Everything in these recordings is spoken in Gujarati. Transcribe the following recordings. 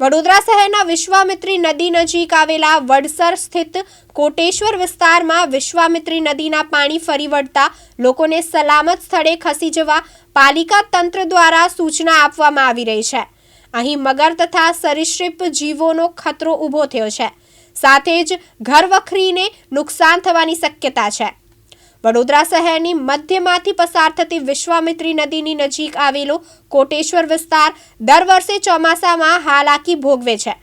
વડોદરા શહેરના વિશ્વામિત્રી નદી નજીક આવેલા વડસર સ્થિત કોટેશ્વર વિસ્તારમાં વિશ્વામિત્રી નદીના પાણી ફરી વળતા લોકોને સલામત સ્થળે ખસી જવા પાલિકા તંત્ર દ્વારા સૂચના આપવામાં આવી રહી છે. અહીં મગર તથા સરીસૃપ જીવોનો ખતરો ઊભો થયો છે. સાથે જ ઘરવખરીને નુકસાન થવાની શક્યતા છે. વડોદરા શહેરની મધ્યમાંથી પસાર થતી વિશ્વામિત્રી નદીની નજીક આવેલો કોટેશ્વર વિસ્તાર દર વર્ષે ચોમાસામાં હાલાકી ભોગવે છે.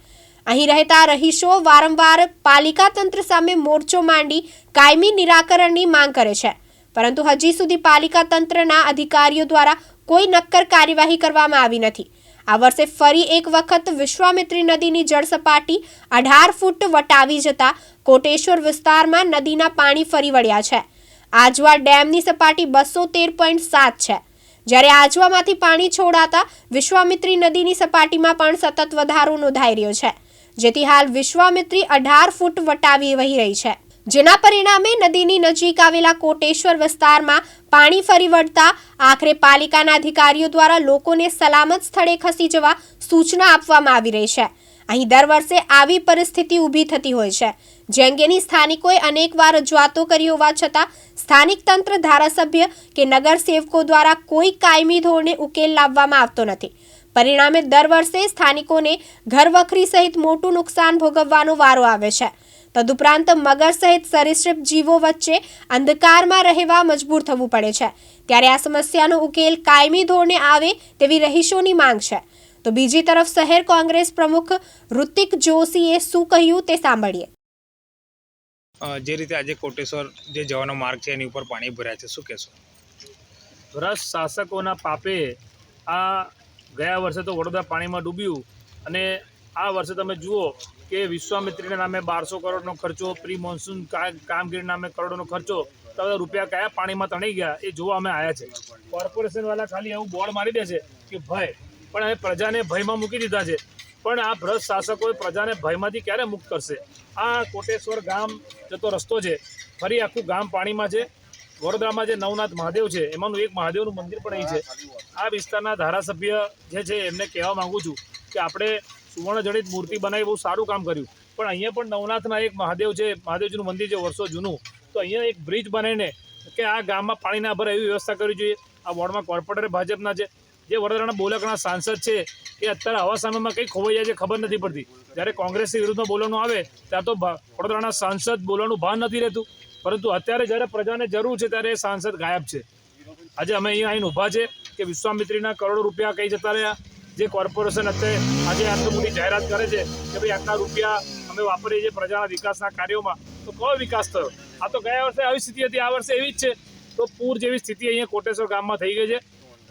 અહીં રહેતા રહીશો વારંવાર પાલિકા તંત્ર સામે મોરચો માંડી કાયમી નિરાકરણની માંગ કરે છે. પરંતુ હજી સુધી પાલિકા તંત્રના અધિકારીઓ દ્વારા કોઈ નક્કર કાર્યવાહી કરવામાં આવી નથી. આ વર્ષે ફરી એક વખત વિશ્વામિત્રી નદીની જળ સપાટી અઢાર ફૂટ વટાવી જતા કોટેશ્વર વિસ્તારમાં નદીના પાણી ફરી વળ્યા છે. આજવા ડેમની સપાટી બસો તેર પોઈન્ટ સાત છે. જ્યારે આજવામાંથી પાણી છોડાતા વિશ્વામિત્રી નદીની સપાટીમાં પણ સતત વધારો નોંધાઈ રહ્યો છે. જેથી હાલ વિશ્વામિત્રી અઢાર ફૂટ વટાવી વહી રહી છે. જેના પરિણામે નદીની નજીક આવેલા કોટેશ્વર વિસ્તારમાં પાણી ફરી વળતા આખરે પાલિકાના અધિકારીઓ દ્વારા લોકોને સલામત સ્થળે ખસી જવા સૂચના આપવામાં આવી રહી છે. અહીં દર વર્ષે આવી પરિસ્થિતિ ઊભી થતી હોય છે. જે અંગેની સ્થાનિકોએ અનેકવાર રજૂઆતો કરી હોવા છતાં સ્થાનિક તંત્ર ધારાસભ્ય કે નગરસેવકો દ્વારા કોઈ કાયમી ધોરણે ઉકેલ લાવવામાં આવતો નથી. પરિણામે દર વર્ષે સ્થાનિકોને ઘરવખરી સહિત મોટું નુકસાન ભોગવવાનો વારો આવે છે. તદુપરાંત મગર સહિત સરીસૃપ જીવો વચ્ચે અંધકારમાં રહેવા મજબૂર થવું પડે છે. ત્યારે આ સમસ્યાનો ઉકેલ કાયમી ધોરણે આવે તેવી રહીશોની માંગ છે. તો બીજી તરફ શહેર કોંગ્રેસ પ્રમુખ ઋતિક જોશીએ શું કહ્યું તે સાંભળીએ. જે રીતે આજે કોટેશ્વર જે જવાનો માર્ગ છે, એની ઉપર પાણી ભરાય છે, શું કહેશો? ભ્રષ્ટ શાસકોના પાપે આ ગયા વર્ષે તો વડોદરા પાણીમાં ડૂબ્યું અને આ વર્ષે તમે જુઓ કે વિશ્વામિત્રીના નામે બારસો કરોડનો ખર્ચો પ્રી મોન્સૂન કામગીરી નામે કરોડોનો ખર્ચો, તો રૂપિયા કયા પાણીમાં તણાઈ ગયા, એ જોવા અમે આવ્યા છે. કોર્પોરેશનવાળા ખાલી એવું બોર્ડ મારી દે છે કે ભય, પણ હવે પ્રજાને ભયમાં મૂકી દીધા છે. પણ આ ભ્રષ્ટ શાસકોએ પ્રજાને ભયમાંથી ક્યારે મુક્ત કરશે? આ કોટેશ્વર ગામ જતો રસ્તો છે, ફરી આખું ગામ પાણીમાં છે. વડોદરામાં જે નવનાથ મહાદેવ છે, એમાંનું એક મહાદેવનું મંદિર પણ અહીં છે. આ વિસ્તારના ધારાસભ્ય જે છે, એમને કહેવા માગું છું કે આપણે સુવર્ણજડિત મૂર્તિ બનાવી, બહુ સારું કામ કર્યું. પણ અહીંયા પણ નવનાથના એક મહાદેવ છે, મહાદેવજીનું મંદિર છે, વર્ષો જૂનું. તો અહીંયા એક બ્રિજ બનાવીને કે આ ગામમાં પાણી ના ભરે એવી વ્યવસ્થા કરવી જોઈએ. આ વોર્ડમાં કોર્પોરેટર ભાજપના છે. જે વડોદરાના બોલકના સાંસદ છે, એ અત્યારે આવા સમયમાં કંઈ ખોવાઈ જાય છે ખબર નથી પડતી. જ્યારે કોંગ્રેસની વિરુદ્ધમાં બોલવાનું આવે, ત્યાં તો વડોદરાના સાંસદ બોલવાનું ભાન નથી રહેતું. પરંતુ અત્યારે જ્યારે પ્રજાને જરૂર છે, ત્યારે એ સાંસદ ગાયબ છે. આજે અમે અહીંયા આવીને ઊભા છે કે વિશ્વામિત્રીના કરોડો રૂપિયા કઈ જતા રહ્યા. જે કોર્પોરેશન અત્યારે આજે આટલી મોટી જાહેરાત કરે છે કે ભાઈ આટલા રૂપિયા અમે વાપરીએ છીએ પ્રજાના વિકાસના કાર્યોમાં. તો કયો વિકાસ થયો? આ તો ગયા વર્ષે આવી સ્થિતિ હતી, આ વર્ષે એવી જ છે. તો પૂર જેવી સ્થિતિ અહીંયા કોટેશ્વર ગામમાં થઈ ગઈ છે.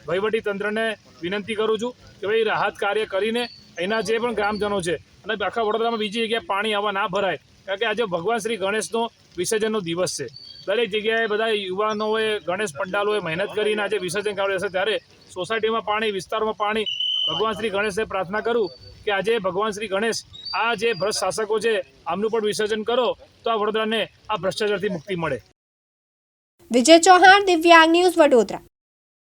વહીવટી તંત્રને વિનંતી કરું છું કે ભાઈ રાહત કાર્ય કરીને એના જે પણ ગ્રામજનો છે અને આખા વડોદરામાં બીજી જગ્યાએ પાણી આવવા ના ભરાય, કારણ કે આજે ભગવાન શ્રી ગણેશનો વિસર્જનનો દિવસ છે. દરેક જગ્યાએ બધા યુવાનોએ, ગણેશ પંડાલોએ મહેનત કરીને આજે વિસર્જન કરાવ્યું હશે ત્યારે સોસાયટીમાં પાણી, વિસ્તારમાં પાણી, ભગવાન શ્રી ગણેશને પ્રાર્થના કરું કે આજે ભગવાન શ્રી ગણેશ, આ જે ભ્રષ્ટ શાસકો છે, આમનું પણ વિસર્જન કરો, તો આ વડોદરાને આ ભ્રષ્ટાચારથી મુક્તિ મળે. વિજય ચૌહાણ, દિવ્યાંગ ન્યૂઝ વડોદરા.